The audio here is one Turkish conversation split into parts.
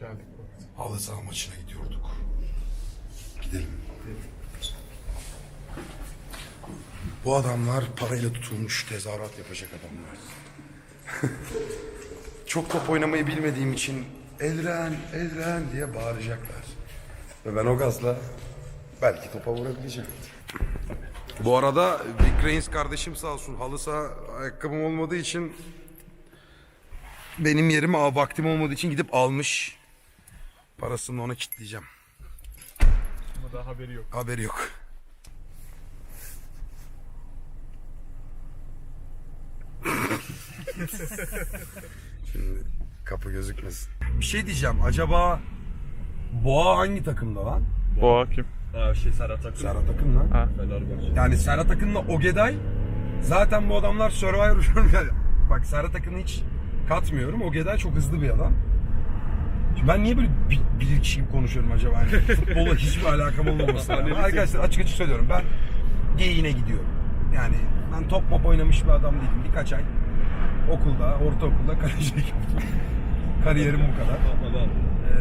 Geldik. Halı saha maçına gidiyorduk. Gidelim. Bu adamlar parayla tutulmuş tezahürat yapacak adamlar. Çok top oynamayı bilmediğim için Elren, Elren diye bağıracaklar. Ve ben o gazla belki topa vurabileceğim. Bu arada Vic Reigns kardeşim sağ olsun halı saha ayakkabım olmadığı için benim yerime vaktim olmadığı için gidip almış. Parasını ona kitleyeceğim. Ama daha haberi yok. Haberi yok. Şimdi kapı gözükmesin. Bir şey diyeceğim. Acaba Boğa hangi takımda lan? Boğa kim? Ha şey Serhat Akın. Serhat Akın lan. Ha. Fenerbahçe. Yani Serhat Akın'la Ogeday zaten bu adamlar Survivor bak Serhat Akın'ı hiç katmıyorum. Ogeday çok hızlı bir adam. Şimdi ben niye böyle bi- bilir kişi gibi konuşuyorum acaba? Yani futbolla hiçbir alakam olmamasına rağmen. Arkadaşlar açık açık söylüyorum. Ben geyiğine gidiyorum. Yani ben top mop oynamış bir adam değilim. Birkaç ay okulda, ortaokulda kalecilik yaptım. Kariyerim bu kadar.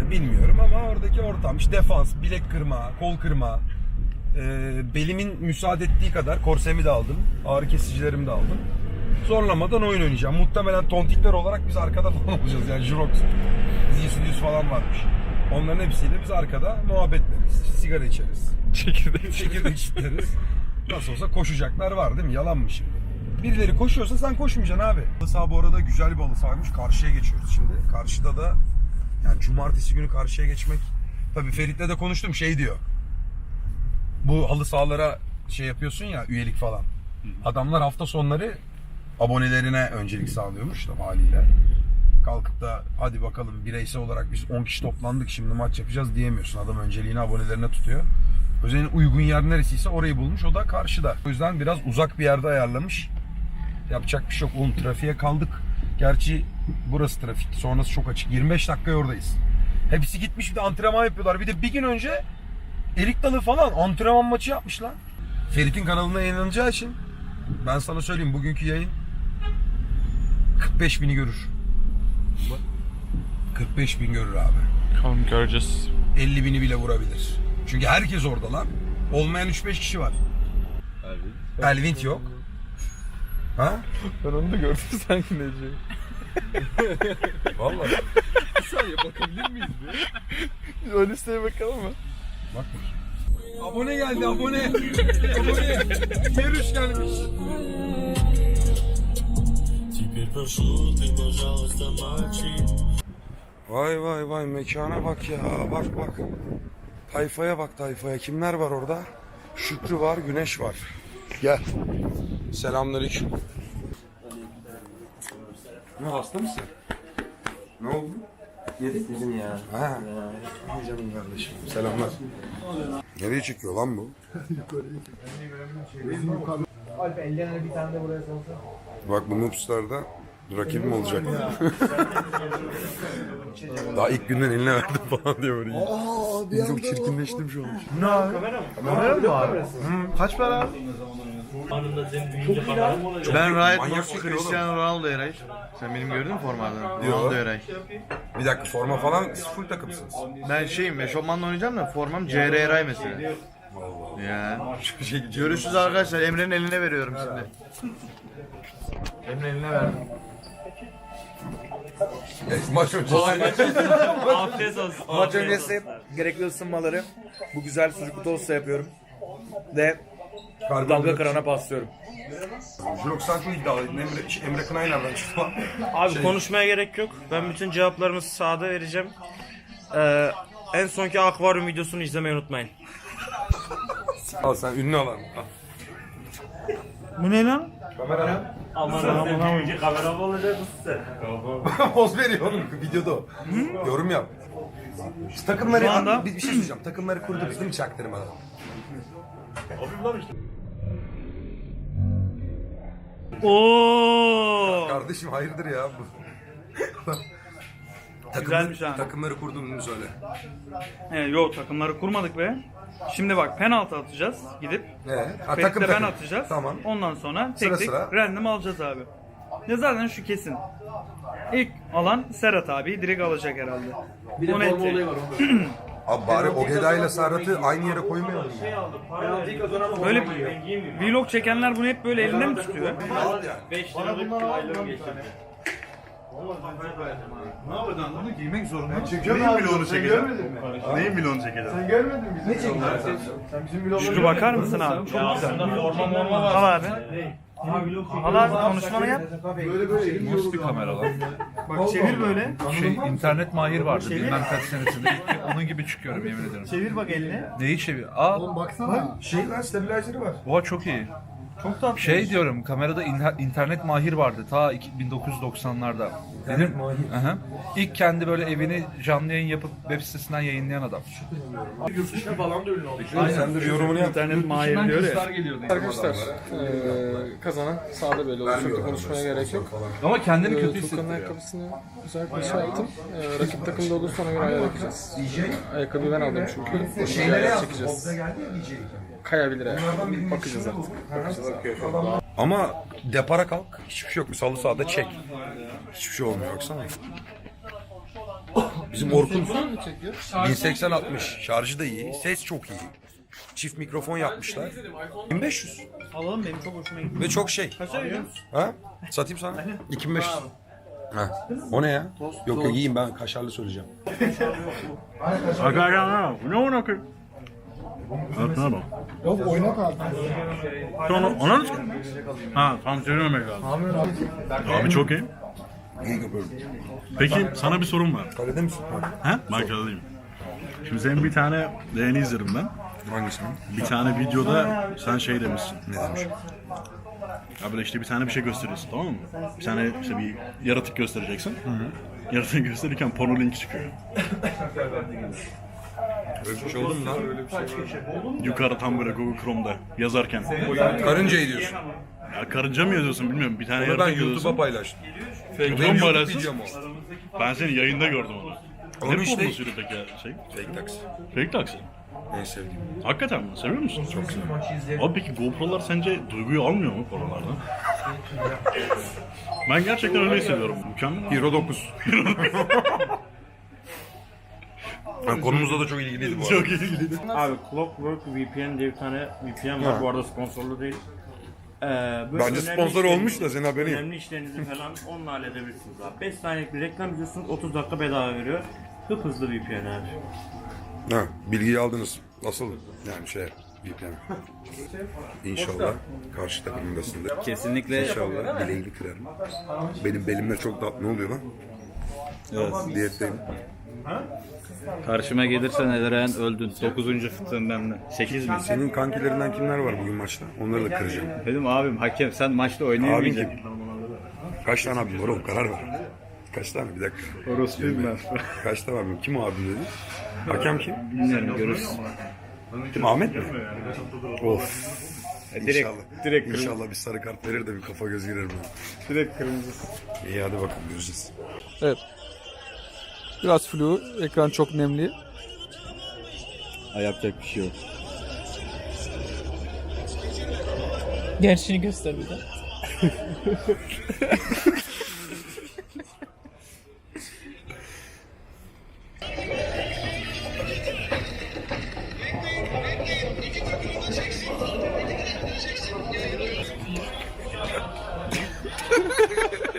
Ee, bilmiyorum ama oradaki ortam işte defans, bilek kırma, kol kırma. Ee, belimin müsaade ettiği kadar korsemi de aldım. Ağrı kesicilerimi de aldım. Zorlamadan oyun oynayacağım. Muhtemelen tontikler olarak biz arkada falan olacağız. Yani Jurox, Zisidius falan varmış. Onların hepsiyle biz arkada muhabbetleriz. Sigara içeriz. Çekirdek. Çekirdek içeriz. Nasıl olsa koşacaklar var değil mi? Yalan mı şimdi? Birileri koşuyorsa sen koşmayacaksın abi. Halı saha bu arada güzel bir halı sahaymış. Karşıya geçiyoruz şimdi. Karşıda da yani cumartesi günü karşıya geçmek. Tabii Ferit'le de konuştum şey diyor. Bu halı sahalara şey yapıyorsun ya üyelik falan. Adamlar hafta sonları abonelerine öncelik sağlıyormuş da haliyle. Kalkıp da hadi bakalım bireysel olarak biz 10 kişi toplandık şimdi maç yapacağız diyemiyorsun. Adam önceliğini abonelerine tutuyor. Özellikle uygun yer neresiyse orayı bulmuş. O da karşıda. O yüzden biraz uzak bir yerde ayarlamış. Yapacak bir şey yok. Oğlum trafiğe kaldık. Gerçi burası trafik. Sonrası çok açık. 25 dakika oradayız. Hepsi gitmiş bir de antrenman yapıyorlar. Bir de bir gün önce Erik Dalı falan antrenman maçı yapmışlar. Ferit'in kanalına yayınlanacağı için ben sana söyleyeyim bugünkü yayın 45 bini görür. 45 bin görür abi. Bakalım göreceğiz. 50 bini bile vurabilir. Çünkü herkes orada lan. Olmayan 3-5 kişi var. Abi. Elvint yok. Ha? Ben onu da gördüm sanki Nece. Vallahi. Bir saniye bakabilir miyiz bir? Biz o listeye bakalım mı? Bak bakayım. Abone geldi abone. abone. Meruş gelmiş. Теперь прошу ты, пожалуйста, молчи Vay vay vay mekana bak ya bak bak. Tayfaya bak tayfaya. Kimler var orada? Şükrü var, Güneş var. Gel. Selamünaleyküm. Ne hasta mısın? Ne oldu? Yedik bizim ya. Ha. Ay canım kardeşim. Selamlar. Nereye çıkıyor lan bu? Alp ellerine bir tane de buraya salsa. Bak bu Noobstar'da rakibim olacak. Daha ilk günden eline verdim falan diye böyle. Aa, Çok çirkinleştim şu an. Kamera mı abi? Kaç para? Ben Riot çekiyor Cristiano Ronaldo Eray. Sen benim gördün mü formadan? Ronaldo Eray. Bir dakika forma falan siz full takımsınız. Ben şeyim eşofmanla oynayacağım da formam CR Eray mesela. Ya. Şey, Görüşürüz arkadaşlar. Emre'nin eline veriyorum şimdi. Emre'nin eline verdim. Maç öncesi. Maç öncesi gerekli ısınmaları bu güzel sucuklu tosta yapıyorum. Ve dalga kırana paslıyorum. Jurok sen çok iddialıydın. Emre, şey, Emre Kınay nereden çıktı lan? Abi Şey- konuşmaya gerek yok. Ben bütün cevaplarımı sağda vereceğim. Ee, en sonki akvaryum videosunu izlemeyi unutmayın. Al sen ünlü alan. Bu ne lan? Kamera. Poz veriyor oğlum videoda o. Yorum yap. Biz takımları, Şu anda- bir, bir şey söyleyeceğim. Takımları kurduk değil mi çaktırmadan? Oo! Kardeşim hayırdır ya bu. Takımları, Güzelmiş ha. takımları kurduğunu söyle. He, yok takımları kurmadık be. Şimdi bak penaltı atacağız gidip. Ee, ha, takım ben takım. atacağız. Tamam. Ondan sonra tek Sıra tek sıra. random alacağız abi. Ya zaten şu kesin. İlk alan Serhat abi direkt alacak herhalde. Bir de forma olayı var. Abi bari Ogeda ile Serhat'ı aynı yere koymayalım. Böyle vlog çekenler bunu hep böyle elinde mi tutuyor? Şunu bakar mısın abi? Çok güzel. Al abi. Al abi konuşmanı yap. Nasıl bir kamera lan? Bak çevir böyle. Şey internet mahir vardı. Bilmem kaç senesinde. Onun gibi çıkıyorum yemin ederim. Çevir bak elini. Neyi çevir? Aa. Şey lan stabilizeri var. oha çok iyi. Çok tatlı. Şey diyorum kamerada in- internet mahir vardı ta iki- 1990'larda. İnternet mahir. Aha. İlk kendi böyle evini canlı yayın yapıp web sitesinden yayınlayan adam. Sen de bir yorumunu yap. İnternet mahir diyor ya. Arkadaşlar eee, kazanan sağda böyle olur. Çok da konuşmaya gerek yok. Ama kendini Eee, kötü Tuğkan'ın hissettiriyor. ayakkabısını özellikle şey yaptım. Eee, rakip takımda olursa ona göre ayar yapacağız. Ayakkabıyı ben aldım çünkü. Şeyleri ayar çekeceğiz. Kayabilir yani. Bakacağız artık. Bakacağız abi. Ama depara kalk. Hiçbir şey yok. Salı sağda çek. Hiçbir şey olmuyor baksana. Bizim Orkun 1080-60. Şarjı da iyi. Ses çok iyi. Çift mikrofon yapmışlar. 1500. Alalım benim çok hoşuma gitti. Ve çok şey. Kaça veriyorsun? Ha? Satayım sana. 2500. Ha. O ne ya? Yok yok yiyeyim ben kaşarlı söyleyeceğim. Arkadaşlar ne ona? Aklına bak. Yok oyna kaldı. Sonra ona mı? Ha tam söylememek lazım. Abi çok iyi. İyi yapıyorum. Peki sana bir sorum var. Kalede misin? Ha. Ben kalayım. Şimdi senin bir tane beğeni izledim ben. Hangisini? Bir tane videoda sen şey demişsin. Ne demiş? Ya böyle işte bir tane bir şey gösteriyorsun tamam mı? Bir tane işte bir yaratık göstereceksin. Yaratığı gösterirken porno linki çıkıyor. Öyle bir şey oldu mu lan? Yukarı tam böyle Google Chrome'da yazarken. Karıncayı diyorsun. Ya karınca mı yazıyorsun bilmiyorum. Bir tane Onu ben yaratık YouTube'a yazıyorsun. paylaştım. YouTube'a Benim YouTube paylaştın? videom o. Ben seni yayında gördüm onu. Onu ne işte- pornosuydu peki ya şey? Fake taksi. Fake taksi. En sevdiğim. Hakikaten mi? Seviyor musun? Çok seviyorum. Abi peki GoPro'lar sence duyguyu almıyor mu pornolardan? ben gerçekten öyle hissediyorum. Mükemmel. Hero 9. Ha, konumuzla da çok ilgiliydi bu arada. Çok ilgili. Abi Clockwork VPN diye bir tane VPN var. Ha. Bu arada sponsorlu değil. Ee, böyle Bence önemli sponsor işlerinizi- olmuş da senin haberin yok. Önemli işlerinizi falan onunla halledebilirsiniz abi. 5 saniyelik bir reklam izliyorsunuz 30 dakika bedava veriyor. Hıp hızlı VPN abi. Ha, bilgiyi aldınız. Nasıl? Yani şey, VPN. İnşallah karşı takımındasındır. Kesinlikle. İnşallah bileğini kırarım. Benim belimle çok da... Ne oluyor lan? Evet. Diyetteyim. Karşıma gelirsen Eren öldün. 9. fıtığın bende. 8 mi? Senin kankilerinden kimler var bugün maçta? Onları da kıracağım. Dedim abim hakem sen maçta Abin oynayamayacaksın. kim? Kaç tane abim var oğlum? Karar ver. Kaç tane? Bir dakika. Orospuyum ben. Kaç tane abim? Kim o abim dedi? Hakem kim? Bilmiyorum görürüz. Kim Ahmet mi? Of. direkt- İnşallah. direkt kırmızı. İnşallah bir sarı kart verir de bir kafa göz girer bana. Direkt kırmızı. İyi hadi bakalım göreceğiz. Biraz flu, ekran çok nemli. Yapacak bir şey yok. Gerçeğini göster bir de.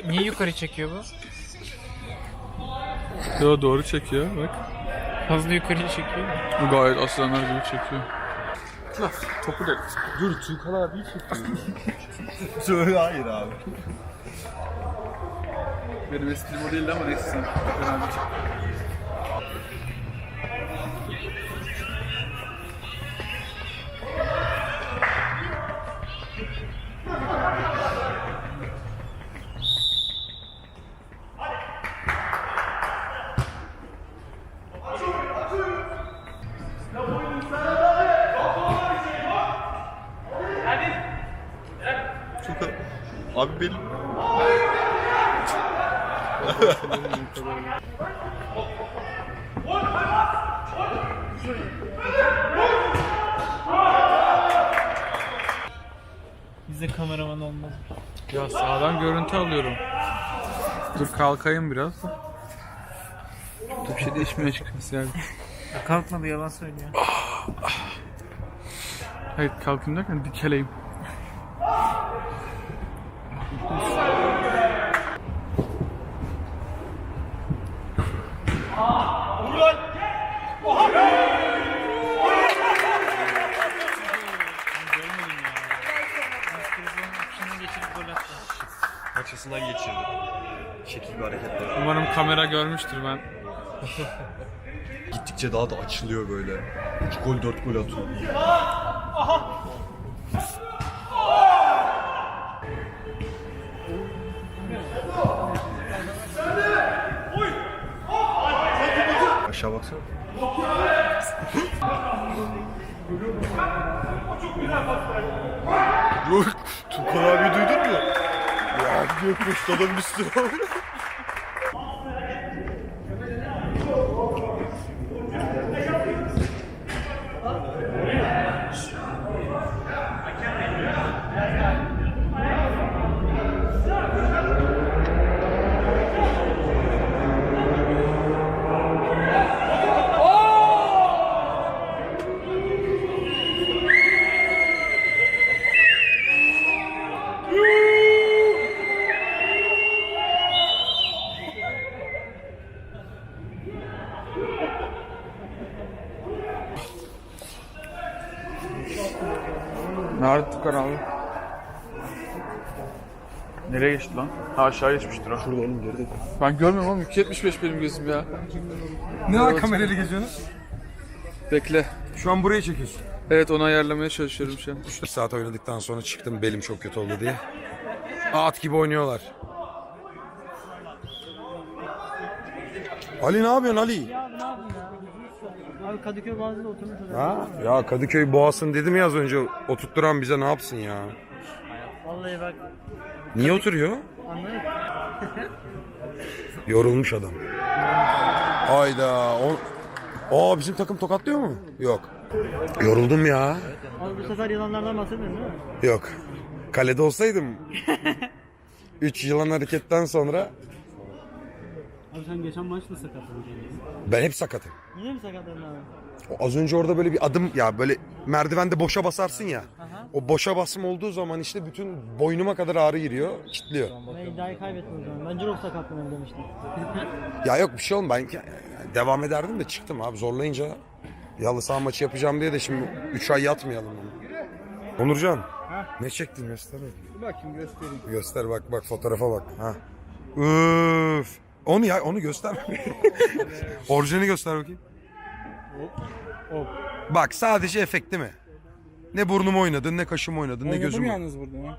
Niye yukarı çekiyor bu? Yo doğru çekiyor bak. Hızlı yukarı çekiyor. Bu gayet aslanlar gibi çekiyor. Topu da dur Tuğkan abi çekiyor. Hayır abi. Benim esprim o değildi ama neyse sen. Tuğkan abi çek. Abi benim. Bize kameraman olmaz. Ya sağdan görüntü alıyorum. Dur kalkayım biraz. Çok bir şey değişmiyor açıkçası yani. Kalkmadı yalan söylüyor. Hayır kalkayım derken dikeleyim. Açısından geçirdi. Şekil bir hareketler. Umarım kamera görmüştür ben. Gittikçe daha da açılıyor böyle. 3 gol 4 gol atıyor. Yok. Tukan abi duydun mu? Ya gidiyor kuşladım üstüne. Nerede Nereye geçti lan? Ha aşağı geçmiştir o. Şurada oğlum geride. Ben görmüyorum oğlum 275 benim gözüm ya. Ne var kamerayla geziyorsunuz? Bekle. Şu an burayı çekiyorsun. Evet onu ayarlamaya çalışıyorum şu an. 3 saat oynadıktan sonra çıktım belim çok kötü oldu diye. At gibi oynuyorlar. Ali ne yapıyorsun Ali? Abi Kadıköy Boğazı'nda oturmuş Ha? Ya Kadıköy boğasın dedim ya az önce oturtturan bize ne yapsın ya? Vallahi bak Niye oturuyor? Yorulmuş adam. Hayda. O... Aa bizim takım tokatlıyor mu? Yok. Yoruldum ya. Abi bu sefer yılanlardan bahsetmiyorsun değil mi? Yok. Kalede olsaydım 3 yılan hareketten sonra Abi sen geçen maçta sakatladın ben hep sakatım. Yine mi sakatladın abi? O Az önce orada böyle bir adım ya böyle merdivende boşa basarsın ya. O boşa basım olduğu zaman işte bütün boynuma kadar ağrı giriyor, kilitliyor. Ben iddiayı kaybettim o zaman. Ben Cirok sakatlanır demiştim. Ya yok bir şey olmadı. Ben devam ederdim de çıktım abi zorlayınca. Yalı saha maçı yapacağım diye de şimdi 3 ay yatmayalım. Onurcan. Ne çektin göster bakayım. Bakayım göstereyim. Göster bak bak fotoğrafa bak. Ha. Üf. Onu ya onu göster. Orijinali göster bakayım. Bak sadece efekt değil mi? Ne burnum oynadın, ne kaşım oynadın, ne gözüm oynadın. yalnız burada ya.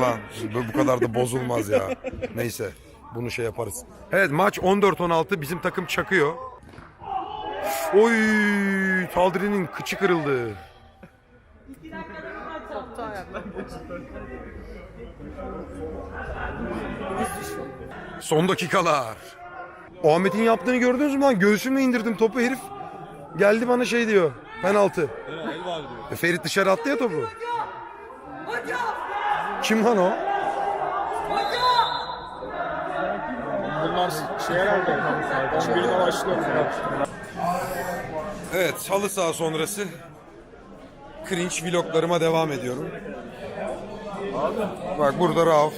Lan bu bu kadar da bozulmaz ya. Neyse bunu şey yaparız. Evet maç 14-16 bizim takım çakıyor. Oy Taldri'nin kıçı kırıldı. Son dakikalar. Ahmet'in yaptığını gördünüz mü lan? Göğsümle indirdim topu herif. Geldi bana şey diyor. Penaltı. E, Ferit dışarı attı ya topu. Kim lan o? Evet, halı saha sonrası cringe vloglarıma devam ediyorum. Bak burada Rauf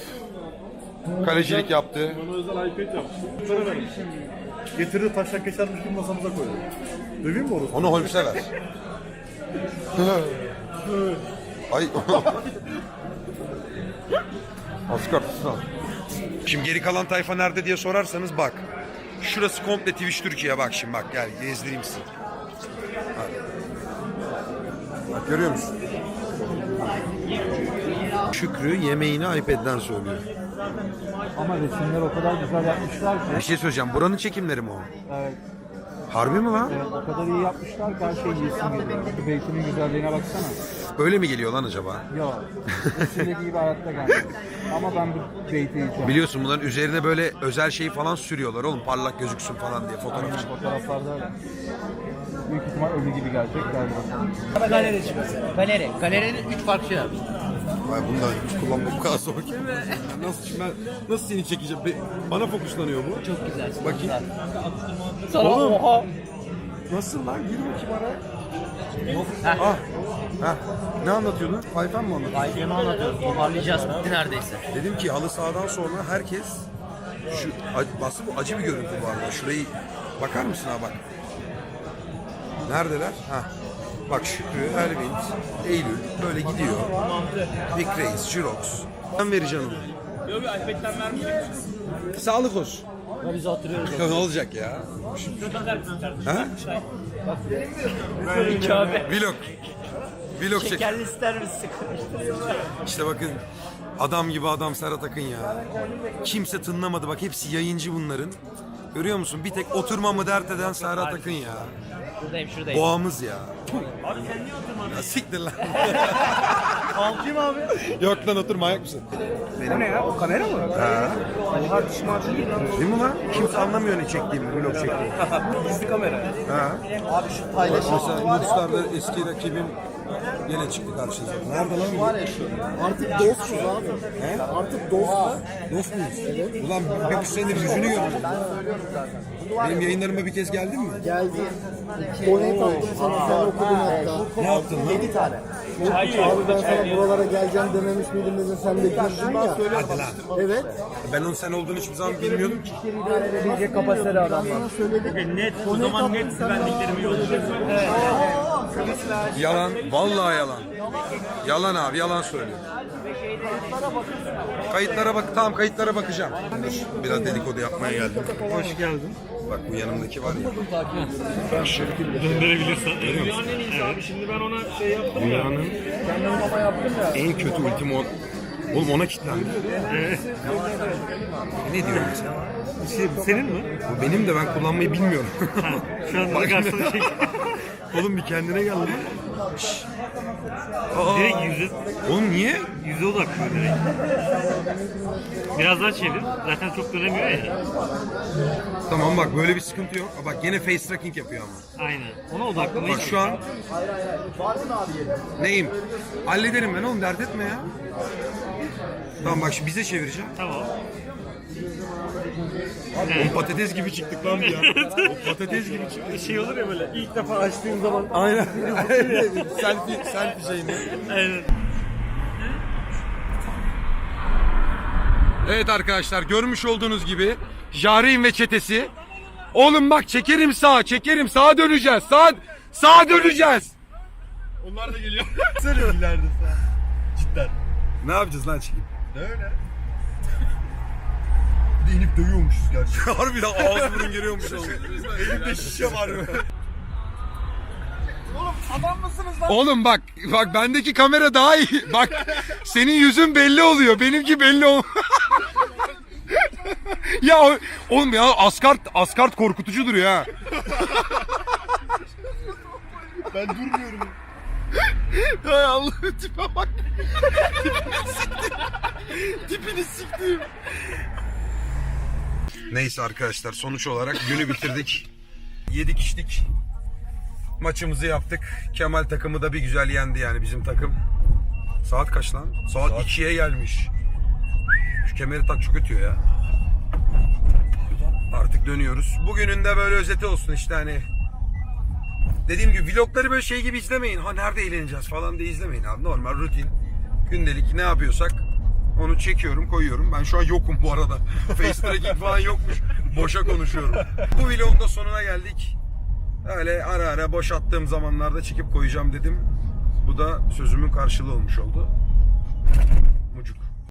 kalecilik yaptı. Getirdi taşak geçermiş gibi masamıza koydu. Döveyim mi orası? Onu Holmes'e ver. Ay. Oscar. Şimdi geri kalan tayfa nerede diye sorarsanız bak. Şurası komple Twitch Türkiye bak şimdi bak gel gezdireyim sizi. Bak. Bak görüyor musun? Şükrü yemeğini iPad'den söylüyor. Ama resimler o kadar güzel yapmışlar ki. Bir şey söyleyeceğim. Buranın çekimleri mi o? Evet. Harbi mi lan? O kadar iyi yapmışlar ki her şey yesin geliyor. Şu beytinin güzelliğine baksana. Öyle mi geliyor lan acaba? Yok. Resimdeki gibi hayatta gelmedi. Ama ben bu beyti yiyeceğim. Biliyorsun bunların üzerine böyle özel şeyi falan sürüyorlar oğlum parlak gözüksün falan diye fotoğraf için. Fotoğraflarda öyle. Büyük ihtimal ölü gibi gelecek. Gel bakalım. Galeri çıkıyor. Galeri. Galerinin üç farklı şey var. Vay bunu da hiç kullanmam bu kadar zor ki. Nasıl şimdi ben nasıl seni çekeceğim? Be- Bana fokuslanıyor bu. Çok güzel. Bakayım. Oğlum. Oha. Nasıl lan? Gir bakayım araya. Ah. Heh. Ne anlatıyordun? Fayfen mi anlatıyordun? Ailemi anlatıyoruz. Toparlayacağız. Bitti neredeyse. Dedim ki halı sahadan sonra herkes şu ac- aslında bu acı bir görüntü bu arada. Şurayı bakar mısın ha bak. Neredeler? Ha. Bak Şükrü, Ervin, Eylül böyle gidiyor. Big Reis, Jirox. Ben vereceğim onu. Yok iPad'den vermeyeceğim. Sağlık olsun. Ya biz oturuyoruz. ne olacak ya? Ha? İki abi. Vlog. Vlog çek. Şekerli ister misin? İşte bakın adam gibi adam Serhat Akın ya. Kimse tınlamadı bak hepsi yayıncı bunların. Görüyor musun? Bir tek oturma mı dert eden Serhat Akın ya. Şuradayım şuradayım. Boğamız ya. Abi sen niye oturmadın? Ya siktir lan. Kalkayım abi. Yok lan oturma ayak mısın? O ne ya? O kamera mı? Ha. Oha dişim acıyor. Değil mi lan? Kimse anlamıyor ne çektiğimi, vlog çektiğimi. Gizli kamera. Ha. Abi şu paylaşım. Mesela Yunuslar'da eski rakibim yine çıktı karşınıza. Nerede lan bu? Artık dostuz abi. He? Artık dostuz. Dost muyuz? Evet. Ulan bir, bir senedir yüzünü görmedim. Benim yayınlarıma bir kez geldin mi? Geldi. Donate attım sana sen okudun hatta. Ne yaptın lan? 7 tane. Abi ben sana buralara geleceğim dememiş miydim dedin sen de girdin ya. Hadi lan. Evet. Ben onun sen olduğunu hiçbir zaman bilmiyordum ki. Bilecek kapasiteli adamlar. Söyledim. Net. O zaman net güvenliklerimi yollayacağım. Yalan, vallahi yalan. Yalan abi, yalan söylüyor. Kayıtlara bak, tamam kayıtlara bakacağım. Biraz dedikodu yapmaya geldim. Hoş geldin. Bak bu yanımdaki var ya. Döndürebilirsen. Evet. Şimdi ben ona şey yaptım Dünyanın en kötü ultimo... Oğlum ona kilitlendi. ne diyorsun sen? Şey, senin mi? Bu benim de ben kullanmayı bilmiyorum. Şu an bak şey. Oğlum bir kendine gel lan. Şşş. Aa, Direkt yüzü, Oğlum niye? yüze odaklıyor direkt. Biraz daha çevir. Zaten çok dönemiyor ya. Tamam bak böyle bir sıkıntı yok. Aa, Bak gene face tracking yapıyor ama. Aynen. Ona odaklamayı Bak şu an neyim? Hallederim ben oğlum dert etme ya. Tamam bak şimdi bize çevireceğim. Tamam. Oğlum patates gibi çıktık lan bir ya. Oğlum patates gibi çıktık. Şey olur ya böyle ilk defa açtığın zaman. Aynen. selfie, selfie şeyini. Aynen. Evet arkadaşlar görmüş olduğunuz gibi Jahreyn ve çetesi. Oğlum bak çekerim sağa çekerim sağa döneceğiz. Sağ, sağa döneceğiz. Onlar da geliyor. Sarıyor ileride sağ. Cidden. Ne yapacağız lan çekip? Öyle. De inip dövüyormuşuz gerçekten. Harbiden ağız burun geliyormuş oğlum. Elimde şişe var. Oğlum adam mısınız lan? Oğlum bak bak bendeki kamera daha iyi. Bak senin yüzün belli oluyor. Benimki belli ol. ya oğlum ya askart askart korkutucu duruyor ha. Ben durmuyorum. Hay Allah tipe bak. Tipini siktim. Tipini siktim. Neyse arkadaşlar sonuç olarak günü bitirdik. 7 kişilik maçımızı yaptık. Kemal takımı da bir güzel yendi yani bizim takım. Saat kaç lan? Saat, 2'ye gelmiş. Şu kemeri tak çok ötüyor ya. Artık dönüyoruz. Bugünün de böyle özeti olsun işte hani. Dediğim gibi vlogları böyle şey gibi izlemeyin. Ha nerede eğleneceğiz falan diye izlemeyin abi. Normal rutin. Gündelik ne yapıyorsak onu çekiyorum koyuyorum. Ben şu an yokum bu arada. Face tracking falan yokmuş. Boşa konuşuyorum. Bu vlogun da sonuna geldik. Öyle ara ara boş attığım zamanlarda çekip koyacağım dedim. Bu da sözümün karşılığı olmuş oldu. Mucuk.